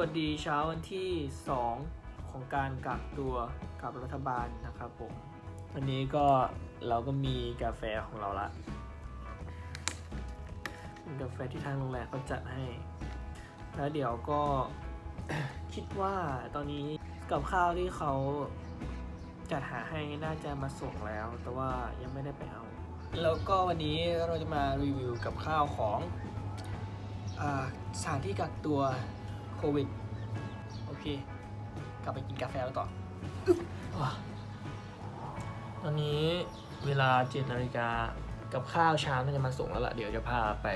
วัสดีเช้าวันที่ 2 ของการกักตัวกับรัฐบาลนะครับผมวันนี้ก็เราก็มีกาแฟของเราละเป็นกาแฟที่ทางโรงแรมเขาจัดให้ แล้วเดี๋ยวก็คิดว่าตอนนี้กับข้าวที่เขาจัดหาให้น่าจะมาส่งแล้ว แต่ว่ายังไม่ได้ไปเอา แล้วก็วันนี้เราจะมารีวิวกับข้าวของอสถานที่กักตัว วิด โอเค กลับไปกินกาแฟแล้วต่ออึ๊บอะตอนนี้เวลาเจ็ดนาฬิกากับข้าวเช้าน่าจะมาส่งแล้วล่ะ เดี๋ยวจะพาไป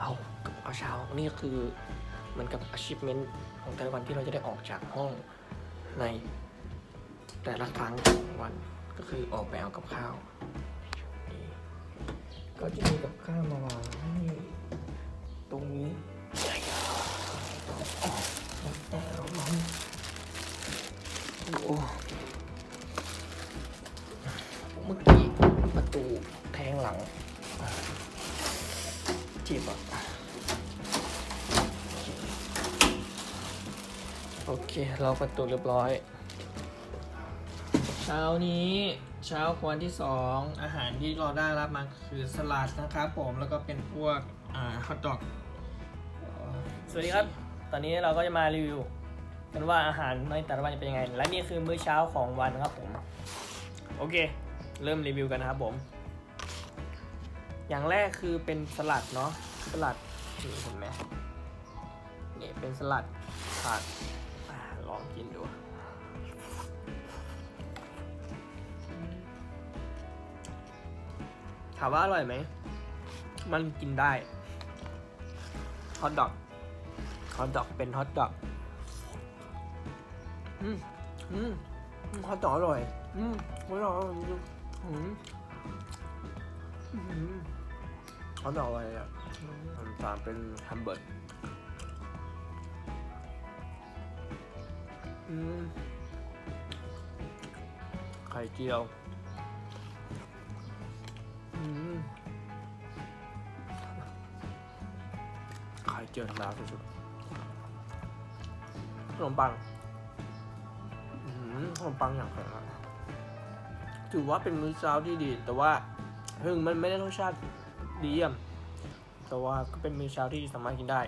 เอากับข้าวเช้า นี่คือเหมือนกับ achievement ของแต่ละวันที่เราจะได้ออกจากห้องในแต่ละครั้งของวันก็คือออกไปเอากับข้าวนี่ก็จะมีกับข้าวมาวางให้ โอ้เมื่อกี้ประตูแทงหลังเจ็บอะ โอเค เราประตูเรียบร้อย เช้านี้เช้าวันที่สองอาหารที่เราได้รับมาคือสลัดนะครับผมแล้วก็เป็นพวกฮอทดอก สวัสดีครับ ตอนนี้เราก็จะมารีวิว กันว่าอาหารในแต่ละวันจะเป็นยังไง และนี่คือมื้อเช้าของวันครับผม โอเค เริ่มรีวิวกันนะครับผม อย่างแรกคือเป็นสลัดเนาะสลัดนี่เห็นไหมนี่เป็นสลัดผักลองกินดูถามว่าอร่อยไหม มันกินได้ ฮอทดอก ฮอทดอกเป็นฮอทดอก อืมอืมฮอทดอกออร่อย อืมอร่อยอร่อยจริงๆอืมอืมฮอทดอกอะไรอะมันตามเป็นแฮมเบอร์อืมไข่เจียวอืมไข่เจียวธรรมดาสุดๆขนมปัง ขนมปังอย่างแข็งอะถือว่าเป็นมื้อเช้าที่ดี แต่ว่าถึงมันไม่ได้รสชาติดีเยี่ยม แต่ว่าก็เป็นมื้อเช้าที่สามารถกินได้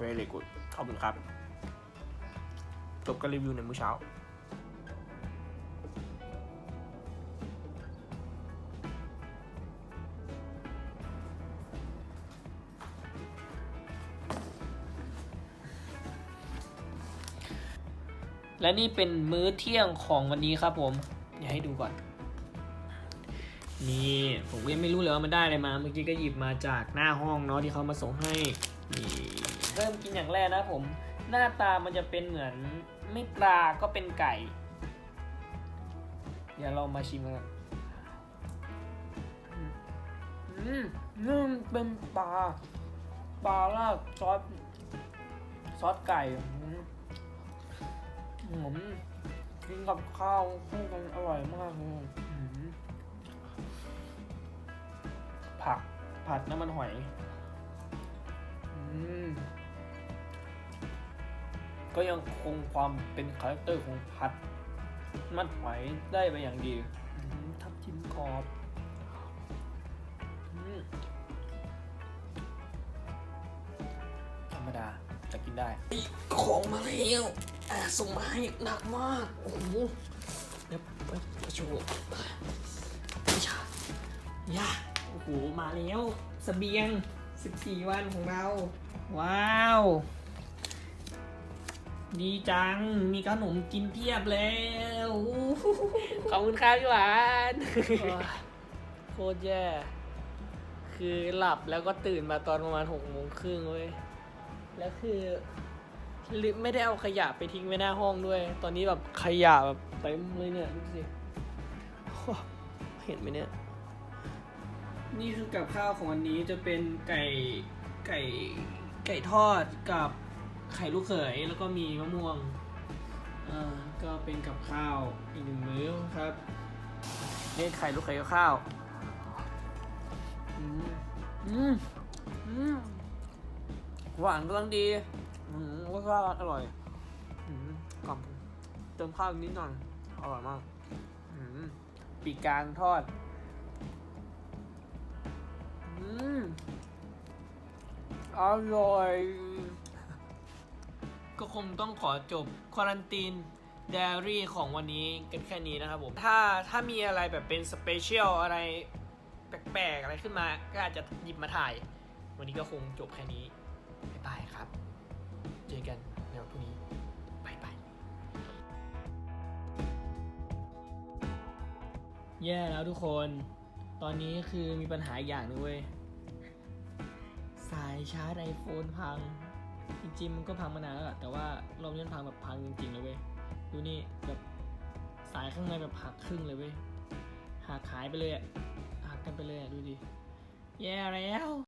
very good ขอบคุณครับจบการรีวิวในมื้อเช้า และนี่เป็นมื้อเที่ยงของวันนี้ครับผมอย่าให้ดูก่อน นี่ผมก็ยังไม่รู้เลยว่ามันได้อะไรมา เมื่อกี้ก็หยิบมาจากหน้าห้องเนาะที่เขามาส่งให้นี่เริ่มกินอย่างแรกนะผม หน้าตามันจะเป็นเหมือนไม่ปลาก็เป็นไก่ เดี๋ยวเรามาชิมกันอืมนึ่งเป็นปลาปลาราดซอสซอสไก่ อืมอืมกินกับข้าวคู่กันอร่อยมากเลยอืมผักผัดน้ำมันหอยอืมก็ยังคงความเป็นคาแรคเตอร์ของผัด มันหอยได้ไปอย่างดีอืมทับทิมกรอบอืมธรรมดาจะกินได้ ของมาแล้วอะ ส่งมาให้หนักมาก โอ้โหเดี๋ยวไปประชุมไม่ใช่ยาโอ้โห มาแล้วสเสบียง 14 วันของเรา ว้าว ดีจัง มีขนมกินเพียบแล้วอู้หูขอบคุณครับพี่หวาน โคตรแย่คือหลับแล้วก็ตื่นมาตอนประมาณหกโมงครึ่งเว้ย แล้วคือลืม ไม่ได้เอาขยะไปทิ้งไว้หน้าห้องด้วย ตอนนี้แบบขยะแบบเต็มเลยเนี่ยดูสิโอ้เห็นไหมเนี่ย นี่คือกับข้าวของวันนี้จะเป็นไก่ไก่ไก่ทอดกับไข่ลูกเขยแล้วก็มีมะม่วงอ่าก็เป็นกับข้าวอีกหนึ่งมื้อครับนี่ไข่ลูกเขยกับข้าวอืมอืมอืมหวานกำลังดี อืมรสชาติอร่อยติมข้าวนิดหน่อย อร่อยมาก อืมปีกกลางทอด อืมอร่อย ก็คงต้องขอจบควอลันตีนเดรี่ของวันนี้กันแค่นี้นะครับผม ถ้าถ้ามีอะไรแบบเป็นสเปเชียลอะไรแปลกๆ อะไรขึ้นมา ก็อาจจะหยิบมาถ่าย วันนี้ก็คงจบแค่นี้ บ๊ายบาย เจอกันในวันพรุ่งนี้บายบายแย่แล้วทุกคน ตอนนี้คือมีปัญหาอย่างหนึงเว้ย สายชาร์จไอโฟนพัง จริงๆมันก็พังมานานแล้วแหละแต่ว่ารอบนี้มันพังแบบพังจริงๆเลยเว้ย ดูนี่แบบสายข้างในแบบหักครึ่งเลยเว้ยหักหายไปเลยอะหักกันไปเลยอะดูดิ แย่แล้ว